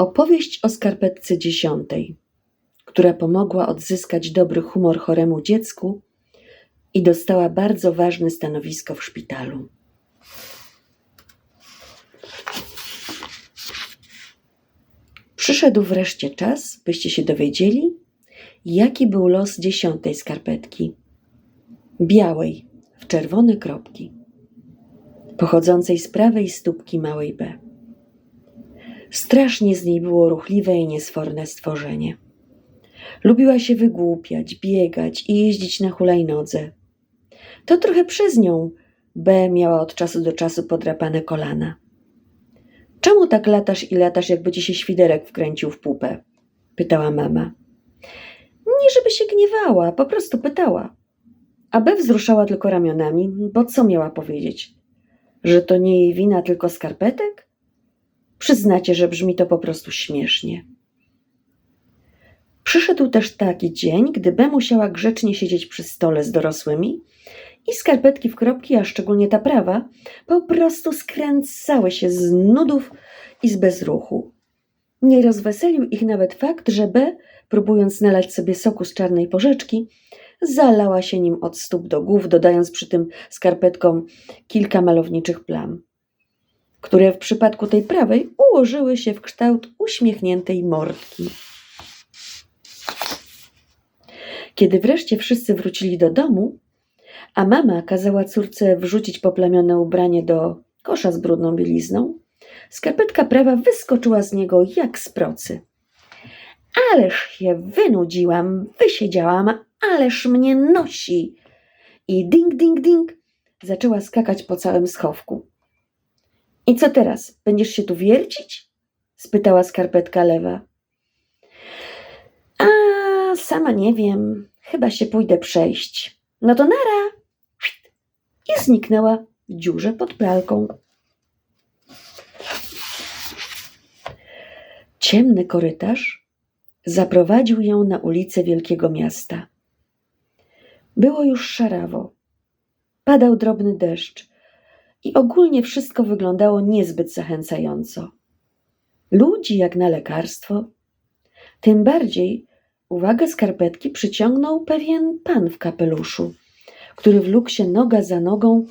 Opowieść o skarpetce dziesiątej, która pomogła odzyskać dobry humor choremu dziecku i dostała bardzo ważne stanowisko w szpitalu. Przyszedł wreszcie czas, byście się dowiedzieli, jaki był los dziesiątej skarpetki. Białej, w czerwone kropki, pochodzącej z prawej stópki małej B. Strasznie z niej było ruchliwe i niesforne stworzenie. Lubiła się wygłupiać, biegać i jeździć na hulajnodze. To trochę przez nią B miała od czasu do czasu podrapane kolana. Czemu tak latasz i latasz, jakby ci się świderek wkręcił w pupę? pytała mama. Nie, żeby się gniewała, po prostu pytała. A B wzruszała tylko ramionami, bo co miała powiedzieć? Że to nie jej wina, tylko skarpetek? Przyznacie, że brzmi to po prostu śmiesznie. Przyszedł też taki dzień, gdy B musiała grzecznie siedzieć przy stole z dorosłymi i skarpetki w kropki, a szczególnie ta prawa, po prostu skręcały się z nudów i z bezruchu. Nie rozweselił ich nawet fakt, że B, próbując nalać sobie soku z czarnej porzeczki, zalała się nim od stóp do głów, dodając przy tym skarpetkom kilka malowniczych plam, które w przypadku tej prawej ułożyły się w kształt uśmiechniętej mordki. Kiedy wreszcie wszyscy wrócili do domu, a mama kazała córce wrzucić poplamione ubranie do kosza z brudną bielizną, skarpetka prawa wyskoczyła z niego jak z procy. Ależ się wynudziłam, wysiedziałam, ależ mnie nosi. I ding, ding, ding zaczęła skakać po całym schowku. I co teraz? Będziesz się tu wiercić? spytała skarpetka lewa. A sama nie wiem, chyba się pójdę przejść. No to nara! I zniknęła w dziurze pod pralką. Ciemny korytarz zaprowadził ją na ulicę wielkiego miasta. Było już szarawo. Padał drobny deszcz i ogólnie wszystko wyglądało niezbyt zachęcająco. Ludzi jak na lekarstwo. Tym bardziej uwagę skarpetki przyciągnął pewien pan w kapeluszu, który wlókł się noga za nogą,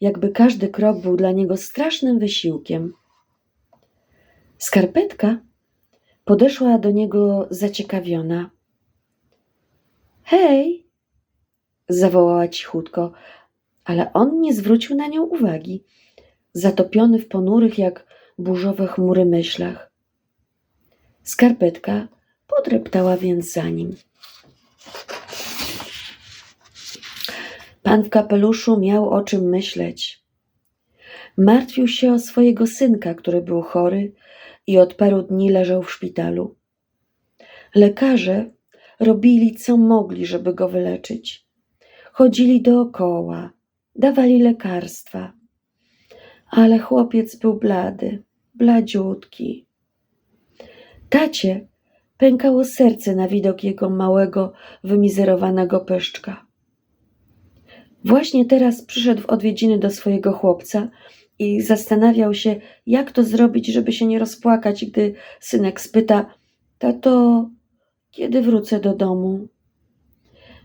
jakby każdy krok był dla niego strasznym wysiłkiem. Skarpetka podeszła do niego zaciekawiona. Hej! zawołała cichutko, ale on nie zwrócił na nią uwagi, zatopiony w ponurych jak burzowe chmury myślach. Skarpetka podreptała więc za nim. Pan w kapeluszu miał o czym myśleć. Martwił się o swojego synka, który był chory i od paru dni leżał w szpitalu. Lekarze robili co mogli, żeby go wyleczyć. Chodzili dookoła, dawali lekarstwa. Ale chłopiec był blady, bladziutki. Tacie pękało serce na widok jego małego, wymizerowanego pyszczka. Właśnie teraz przyszedł w odwiedziny do swojego chłopca i zastanawiał się, jak to zrobić, żeby się nie rozpłakać, gdy synek spyta: Tato, kiedy wrócę do domu?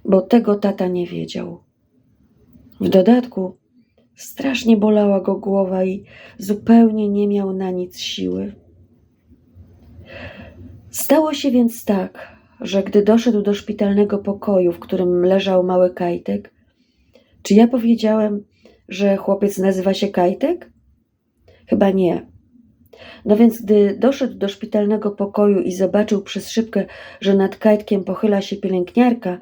Bo tego tata nie wiedział. W dodatku strasznie bolała go głowa i zupełnie nie miał na nic siły. Stało się więc tak, że gdy doszedł do szpitalnego pokoju, w którym leżał mały kajtek, czy ja powiedziałem, że chłopiec nazywa się Kajtek? Chyba nie. No więc, gdy doszedł do szpitalnego pokoju i zobaczył przez szybkę, że nad Kajtkiem pochyla się pielęgniarka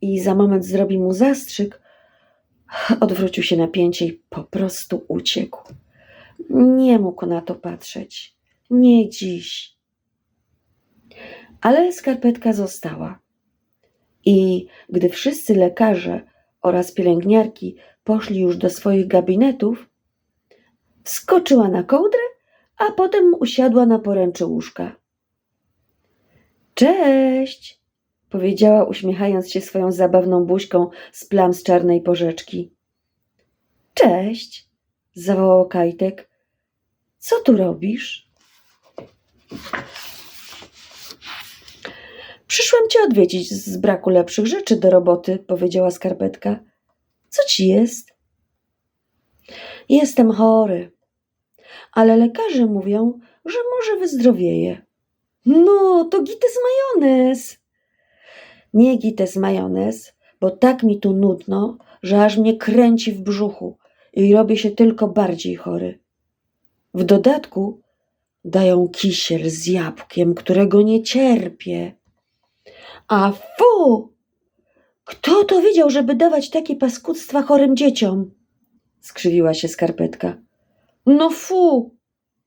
i za moment zrobi mu zastrzyk, odwrócił się na pięcie i po prostu uciekł. Nie mógł na to patrzeć. Nie dziś. Ale skarpetka została. I gdy wszyscy lekarze oraz pielęgniarki poszli już do swoich gabinetów, wskoczyła na kołdrę, a potem usiadła na poręczy łóżka. Cześć! Powiedziała, uśmiechając się swoją zabawną buźką z plam z czarnej porzeczki. Cześć! zawołał Kajtek. Co tu robisz? Przyszłam cię odwiedzić z braku lepszych rzeczy do roboty, powiedziała skarpetka. Co ci jest? Jestem chory, ale lekarze mówią, że może wyzdrowieję. No, to gites majonez. Nie gites majonez, bo tak mi tu nudno, że aż mnie kręci w brzuchu i robię się tylko bardziej chory. W dodatku dają kisiel z jabłkiem, którego nie cierpię. A fu! Kto to wiedział, żeby dawać takie paskudztwa chorym dzieciom? Skrzywiła się skarpetka. No fu!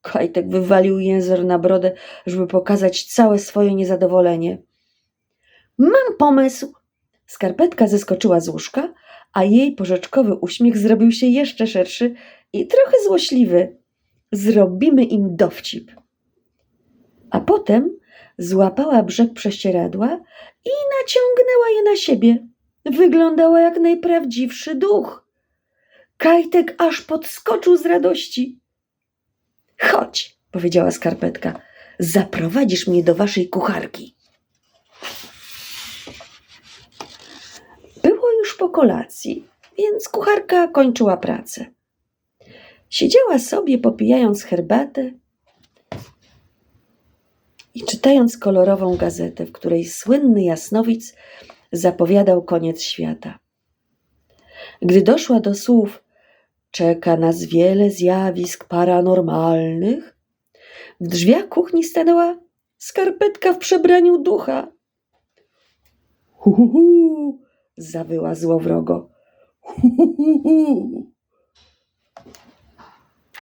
Kajtek wywalił język na brodę, żeby pokazać całe swoje niezadowolenie. Mam pomysł! Skarpetka zeskoczyła z łóżka, a jej porzeczkowy uśmiech zrobił się jeszcze szerszy i trochę złośliwy. Zrobimy im dowcip. A potem złapała brzeg prześcieradła i naciągnęła je na siebie. Wyglądała jak najprawdziwszy duch. Kajtek aż podskoczył z radości. Chodź, powiedziała skarpetka, zaprowadzisz mnie do waszej kucharki. Było już po kolacji, więc kucharka kończyła pracę. Siedziała sobie, popijając herbatę i czytając kolorową gazetę, w której słynny jasnowic zapowiadał koniec świata. Gdy doszła do słów czeka nas wiele zjawisk paranormalnych, w drzwiach kuchni stanęła skarpetka w przebraniu ducha. Zawyła złowrogo. Hu, hu, hu, hu.